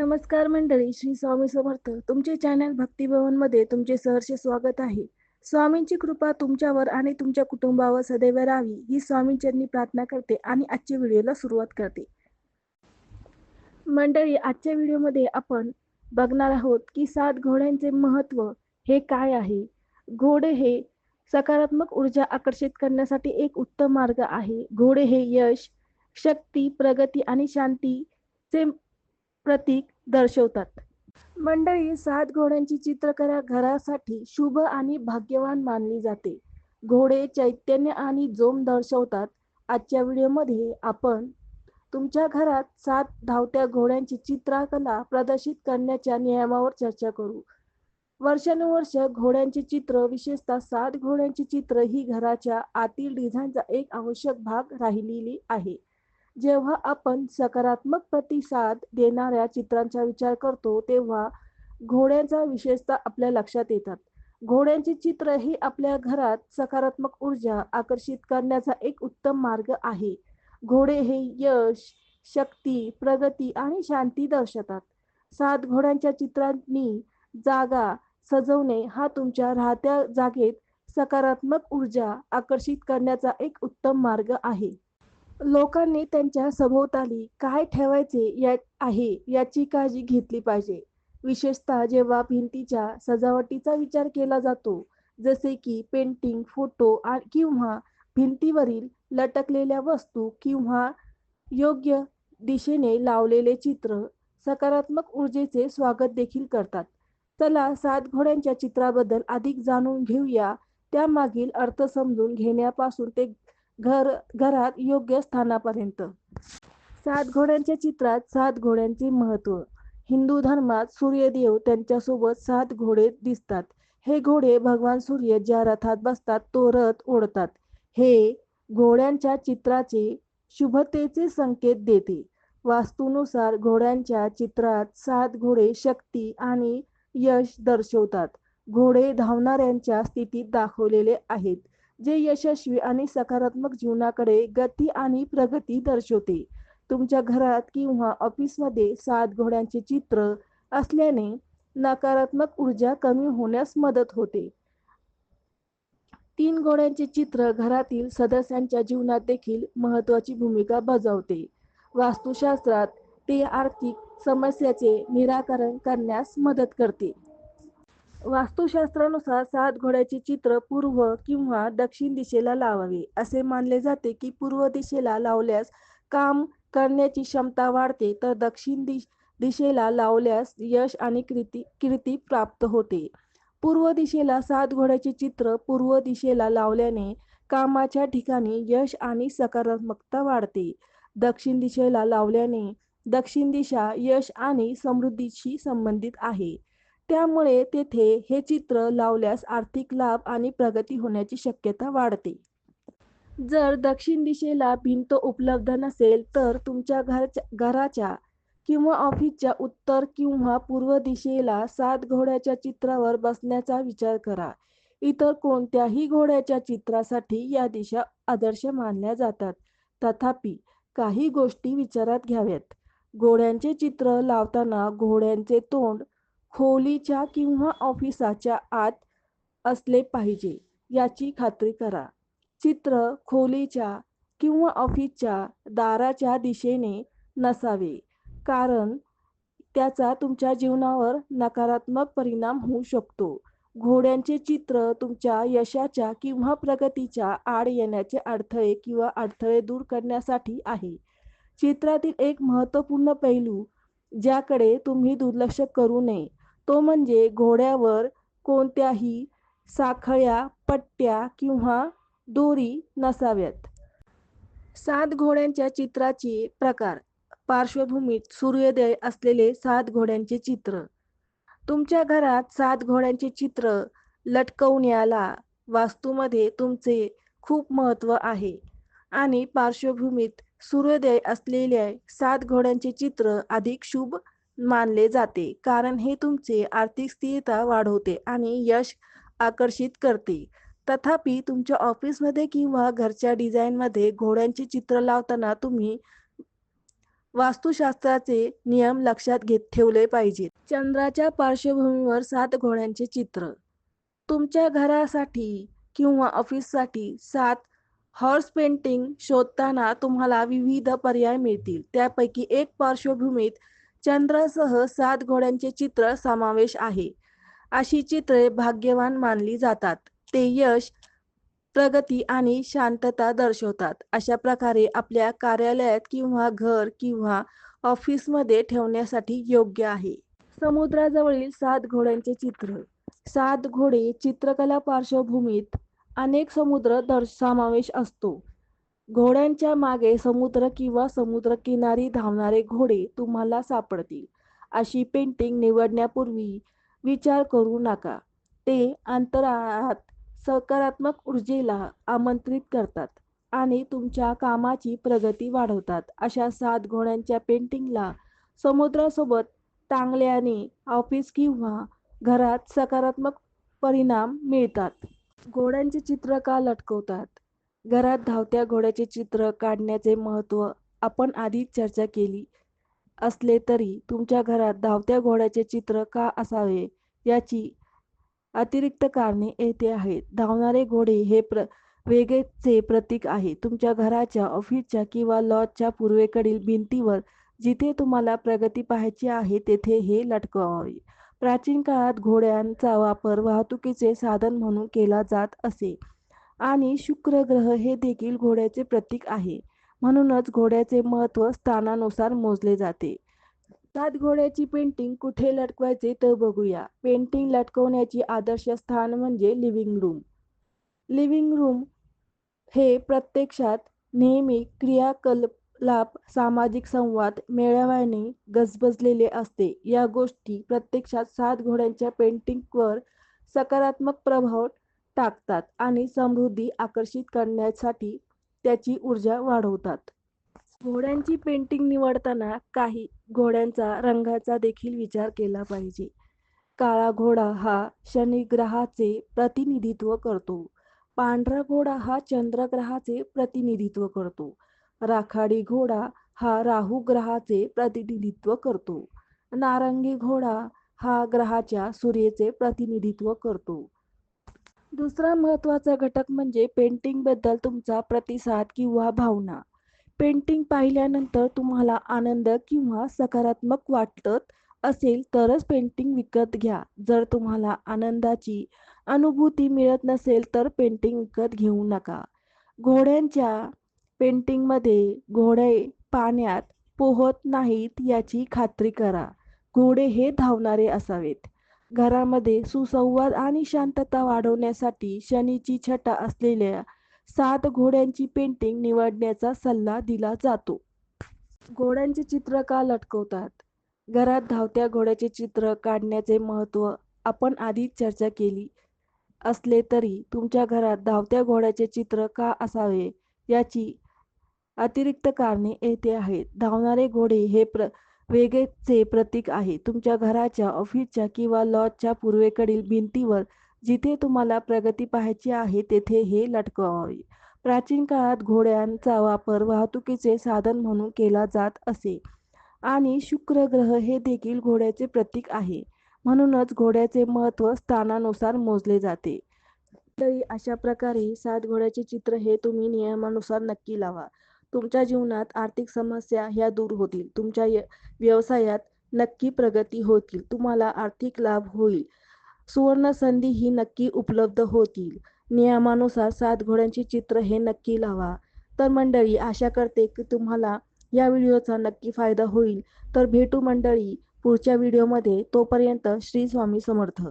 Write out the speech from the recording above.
नमस्कार मंडळी श्री स्वामी समर्थ. तुमचे चॅनल भक्तिभवनमध्ये तुमचे सहर्ष स्वागत आहे. स्वामींची कृपा तुमच्यावर आणि तुमच्या कुटुंबावर सदैव राहावी ही स्वामींचरणी प्रार्थना करते आणि आजच्या व्हिडिओला सुरुवात करते. मंडळी आजच्या व्हिडिओमध्ये आपण बघणार आहोत की सात घोड्यांचे महत्त्व हे काय आहे? घोडे हे सकारात्मक ऊर्जा आकर्षित करण्यासाठी एक उत्तम मार्ग आहे. घोडे हे यश शक्ती प्रगती आणि शांतीचे प्रतीक दर्शवतात. मंडळी सात घोड्यांची चित्रकला घरासाठी शुभ आणि भाग्यवान मानली जाते. घोडे चैतन्य आणि जोम दर्शवतात. आजच्या व्हिडिओमध्ये आपण तुमच्या घरात सात धावत्या घोड्यांची चित्रकला प्रदर्शित करण्याच्या नियमावर चर्चा करू. वर्षानुवर्ष घोड्यांचे चित्र विशेषतः सात घोड्यांची चित्र ही घराच्या आतील डिझाईनचा एक आवश्यक भाग राहिलेली आहे. जेव्हा आपण सकारात्मक प्रतिसाद देणाऱ्या चित्रांचा विचार करतो तेव्हा घोड्यांचा विशेषतः आपल्या लक्षात येतात. घोड्यांचे चित्र हे आपल्या घरात सकारात्मक ऊर्जा आकर्षित करण्याचा एक उत्तम मार्ग आहे. घोडे हे यश शक्ती प्रगती आणि शांती दर्शवतात. सात घोड्यांच्या चित्रांनी जागा सजवणे हा तुमच्या राहत्या जागेत सकारात्मक ऊर्जा आकर्षित करण्याचा एक उत्तम मार्ग आहे. लोकांनी त्यांच्या सभोवताली काय ठेवायचे या आहे याची काळजी घेतली पाहिजे. विशेषतः जेव्हा भिंतीच्या सजावटीचा विचार केला जातो जसे की पेंटिंग फोटो किंवा भिंतीवरील लटकलेल्या वस्तू किंवा योग्य दिशेने लावलेले चित्र सकारात्मक ऊर्जेचे स्वागत देखील करतात. चला सात घोड्यांच्या चित्राबद्दल अधिक जाणून घेऊया. त्यामागील अर्थ समजून घेण्यापासून ते घर घरात योग्य स्थानापर्यंत. सात घोड्यांच्या चित्रात सात घोड्यांचे महत्त्व हिंदू धर्मात सूर्यदेव त्यांच्यासोबत सात घोडे दिसतात. हे घोडे भगवान सूर्य ज्या रथात बसतात तो रथ ओढतात. हे घोड्यांच्या चित्राचे शुभतेचे संकेत देते. वास्तूनुसार घोड्यांच्या चित्रात सात घोडे शक्ती आणि यश दर्शवतात. घोडे धावणाऱ्यांच्या स्थितीत दाखवलेले आहेत. जे यशस्वी आणि सकारात्मक जीवनाकडे गती आणि प्रगती दर्शवते. तुमच्या घरात किंवा ऑफिसमध्ये सात घोड्यांचे चित्र असल्याने नकारात्मक ऊर्जा कमी होण्यास मदत होते. तीन घोड्यांचे चित्र घरातील सदस्यांच्या जीवनात देखील महत्वाची भूमिका बजावते. वास्तुशास्त्रात ते आर्थिक समस्याचे निराकरण करण्यास मदत करते. वास्तुशास्त्रानुसार सात घोड्याचे चित्र पूर्व किंवा दक्षिण दिशेला लावावे. असे मानले जाते की पूर्व दिशेला लावल्यास काम करण्याची क्षमता वाढते तर दक्षिण दिश दिशेला लावल्यास यश आणि कीर्ती कीर्ती प्राप्त होते. पूर्व दिशेला सात घोड्याचे चित्र पूर्व दिशेला लावल्याने कामाच्या ठिकाणी यश आणि सकारात्मकता वाढते. दक्षिण दिशेला लावल्याने दक्षिण दिशा यश आणि समृद्धीशी संबंधित आहे. त्यामुळे तेथे हे चित्र लावल्यास आर्थिक लाभ आणि प्रगती होण्याची शक्यता वाढते. जर दक्षिण दिशेला भिंत उपलब्ध नसेल तर तुमच्या घरच्या घराच्या किंवा ऑफिसच्या उत्तर किंवा पूर्व दिशेला सात घोड्याच्या चित्रावर बसण्याचा विचार करा. इतर कोणत्याही घोड्याच्या चित्रासाठी या दिशा आदर्श मानल्या जातात. तथापि काही गोष्टी विचारात घ्याव्यात. घोड्यांचे चित्र लावताना घोड्यांचे तोंड खोलीच्या किंवा ऑफिसाच्या आत असले पाहिजे याची खात्री करा. चित्र खोलीच्या किंवा ऑफिसच्या दाराच्या दिशेने नसावे कारण त्याचा तुमच्या जीवनावर नकारात्मक परिणाम होऊ शकतो. घोड्यांचे चित्र तुमच्या यशाच्या किंवा प्रगतीच्या आड येण्याचे अडथळे किंवा अडथळे दूर करण्यासाठी आहे. चित्रातील एक महत्त्वपूर्ण पैलू ज्याकडे तुम्ही दुर्लक्ष करू नये तो म्हणजे घोड्यावर कोणत्याही साखळ्या पट्ट्या किंवा दोरी नसाव्यात. सात घोड्यांच्या चित्राचे प्रकार. पार्श्वभूमीत सूर्योदय असलेले सात घोड्यांचे चित्र. तुमच्या घरात सात घोड्यांचे चित्र लटकवण्याला वास्तूमध्ये तुमचे खूप महत्त्व आहे. आणि पार्श्वभूमीत सूर्योदय असलेल्या सात घोड्यांचे चित्र अधिक शुभ मानले जाते. कारण हे तुमचे आर्थिक स्थिरता वाढवते आणि यश आकर्षित करते. तथापि तुमच्या ऑफिसमध्ये किंवा घरच्या डिझाईनमध्ये घोड्यांचे चित्र लावताना तुम्ही वास्तुशास्त्राचे नियम लक्षात घेत ठेवले पाहिजेत. चंद्राच्या पार्श्वभूमीवर सात घोड्यांचे चित्र. तुमच्या घरासाठी किंवा ऑफिससाठी सात हॉर्स पेंटिंग शोधताना तुम्हाला विविध पर्याय मिळतील. त्यापैकी एक पार्श्वभूमीत चंद्रासह सात घोड्यांचे चित्र समावेश आहे. अशी चित्रे भाग्यवान मानली जातात. ते यश प्रगती आणि शांतता दर्शवतात. अशा प्रकारे आपल्या कार्यालयात किंवा घर किंवा ऑफिसमध्ये ठेवण्यासाठी योग्य आहे. समुद्राजवळील सात घोड्यांचे चित्र. सात घोडे चित्रकला पार्श्वभूमीत अनेक समुद्र दर्श समावेश असतो. घोड्यांच्या मागे समुद्र किंवा समुद्रकिनारी धावणारे घोडे तुम्हाला सापडतील. अशी पेंटिंग निवडण्यापूर्वी विचार करू नका. ते अंतराळात सकारात्मक ऊर्जेला आमंत्रित करतात आणि तुमच्या कामाची प्रगती वाढवतात. अशा सात घोड्यांच्या पेंटिंगला समुद्रासोबत टांगल्याने ऑफिस किंवा घरात सकारात्मक परिणाम मिळतात. घोड्यांचे चित्र का लटकवतात. घरात धावत्या घोड्याचे चित्र काढण्याचे महत्त्व आपण आधीच चर्चा केली असले तरी तुमच्या घरात धावत्या घोड्याचे चित्र का असावे याची अतिरिक्त कारणे येथे आहेत. धावणारे घोडे हे प्र वेगेचे प्रतीक आहे. तुमच्या घराच्या ऑफिसच्या किंवा लॉजच्या पूर्वेकडील भिंतीवर जिथे तुम्हाला प्रगती पाहायची आहे तेथे हे लटकवावे. प्राचीन काळात घोड्यांचा वापर वाहतुकीचे साधन म्हणून केला जात असे. आणि शुक्र ग्रह हे देखील घोड्याचे प्रतीक आहे. म्हणूनच घोड्याचे महत्त्व स्थानानुसार मोजले जाते. सात घोड्याची पेंटिंग कुठे लटकवायचे तर बघूया. पेंटिंग लटकवण्याची आदर्श स्थान म्हणजे लिव्हिंग रूम लिव्हिंग रूम हे प्रत्यक्षात नेहमी क्रियाकलाप सामाजिक संवाद मेळाव्याने गजबजलेले असते. या गोष्टी प्रत्यक्षात सात घोड्यांच्या पेंटिंगवर सकारात्मक प्रभाव टाकतात आणि समृद्धी आकर्षित करण्यासाठी त्याची ऊर्जा वाढवतात. घोड्यांची पेंटिंग निवडताना काही घोड्यांचा रंगाचा देखील विचार केला पाहिजे. काळा घोडा हा शनिग्रहाचे प्रतिनिधित्व करतो. पांढरा घोडा हा चंद्रग्रहाचे प्रतिनिधित्व करतो. राखाडी घोडा हा राहू ग्रहाचे प्रतिनिधित्व करतो. नारंगी घोडा हा ग्रहाच्या सूर्यचे प्रतिनिधित्व करतो. दुसरा महत्त्वाचा घटक म्हणजे पेंटिंगबद्दल तुमचा प्रतिसाद किंवा भावना. पेंटिंग पाहिल्यानंतर तुम्हाला आनंद किंवा सकारात्मक वाटत असेल तरच पेंटिंग विकत घ्या. जर तुम्हाला आनंदाची अनुभूती मिळत नसेल तर पेंटिंग विकत घेऊ नका. घोड्यांच्या पेंटिंगमध्ये घोडे पाण्यात पोहत नाहीत याची खात्री करा. घोडे हे धावणारे असावेत. घरामध्ये सुसंवाद आणि शांतता वाढवण्यासाठी शनीची छटा असलेल्या सात घोड्यांची पेंटिंग निवडण्याचा सल्ला दिला जातो. घोड्यांचे चित्र का लटकवतात? घरात धावत्या घोड्याचे चित्र काढण्याचे महत्त्व आपण आधीच चर्चा केली असले तरी तुमच्या घरात धावत्या घोड्याचे चित्र का असावे? याची अतिरिक्त कारणे येथे आहेत. धावणारे घोडे हे प्र वेगेचे प्रतीक आहे. तुमच्या घराच्या ऑफिसच्या किंवा लॉजच्या पूर्वेकडील भिंतीवर जिथे तुम्हाला प्रगती पाहायची आहे तेथे हे लटकवावे प्राचीन काळात घोड्यांचा वापर वाहतुकीचे साधन म्हणून केला जात असे. आणि शुक्र ग्रह हे देखील घोड्याचे प्रतीक आहे. म्हणूनच घोड्याचे महत्त्व स्थानानुसार मोजले जाते. तरी अशा प्रकारे सात घोड्याचे चित्र हे तुम्ही नियमानुसार नक्की लावा. तुमच्या जीवनात आर्थिक समस्या ह्या दूर होतील. तुमच्या व्यवसायात नक्की प्रगती होतील. तुम्हाला आर्थिक लाभ होईल. सुवर्ण संधी ही नक्की उपलब्ध होतील. नियमानुसार सात घोड्यांची चित्र हे नक्की लावा. तर मंडळी आशा करते की तुम्हाला या व्हिडिओचा नक्की फायदा होईल. तर भेटू मंडळी पुढच्या व्हिडिओमध्ये. तोपर्यंत श्री स्वामी समर्थ.